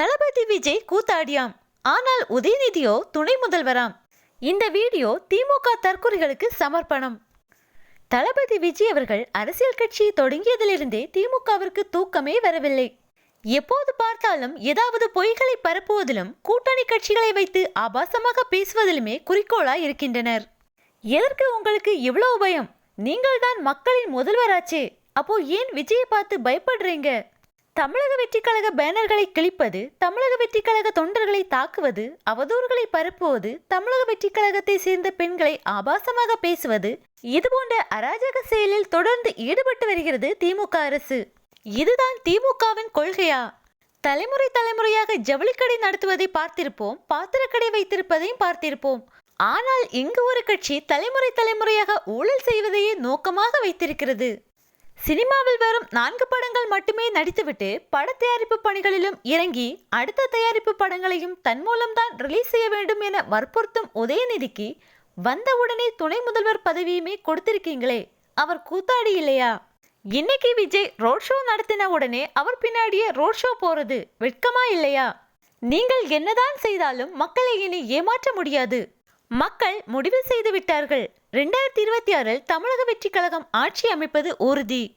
தளபதி விஜய் கூத்தாடியாம். ஆனால் உதயநிதியோ துணை முதல்வராம். இந்த வீடியோ திமுக தற்கொலைகளுக்கு சமர்ப்பணம். தளபதி விஜய் அவர்கள் அரசியல் கட்சியை தொடங்கியதிலிருந்தே திமுகவிற்கு தூக்கமே வரவில்லை. எப்போது பார்த்தாலும் ஏதாவது பொய்களை பரப்புவதிலும் கூட்டணி கட்சிகளை வைத்து ஆபாசமாக பேசுவதிலுமே குறிக்கோளாய் இருக்கின்றனர். எதற்கு உங்களுக்கு இவ்வளவு பயம் நீங்கள்தான் மக்களின் முதல்வராச்சே. அப்போ ஏன் விஜயை பார்த்து பயப்படுறீங்க? தமிழக வெற்றிக்கழக பேனர்களை கிழிப்பது தமிழக வெற்றிக்கழக தொண்டர்களை தாக்குவது அவதூறுகளை பரப்புவது தமிழக வெற்றிக்கழகத்தை சேர்ந்த பெண்களை ஆபாசமாக பேசுவது இது போன்ற அராஜக செயலில் தொடர்ந்து ஈடுபட்டு வருகிறது திமுக அரசு. இதுதான் திமுகவின் கொள்கையா? தலைமுறை தலைமுறையாக ஜவுளிக்கடை நடத்துவதை பார்த்திருப்போம் பாத்திரக்கடை வைத்திருப்பதையும் பார்த்திருப்போம். ஆனால் இங்கு ஒரு கட்சி தலைமுறை தலைமுறையாக ஊழல் செய்வதையே நோக்கமாக வைத்திருக்கிறது. சினிமாவில் வரும் நான்கு படங்கள் மட்டுமே நடித்துவிட்டு பட தயாரிப்பு பணிகளிலும் இறங்கி அடுத்த தயாரிப்பு படங்களையும் தன் மூலம்தான் ரிலீஸ் செய்ய வேண்டும் என வற்புறுத்தும் உதயநிதிக்கு வந்தவுடனே துணை முதல்வர் பதவியுமே கொடுத்திருக்கீங்களே. அவர் கூத்தாடி இல்லையா? இன்னைக்கு விஜய் ரோட் ஷோ நடத்தின உடனே அவர் பின்னாடியே ரோட் ஷோ போறது வெட்கமா இல்லையா? நீங்கள் என்னதான் செய்தாலும் மக்களை இனி ஏமாற்ற முடியாது. மக்கள் முடிவு செய்து விட்டார்கள். ரெண்டாயிரத்தி இருபத்தி ஆறில் தமிழக வெற்றி கழகம் ஆட்சி அமைப்பது உறுதி.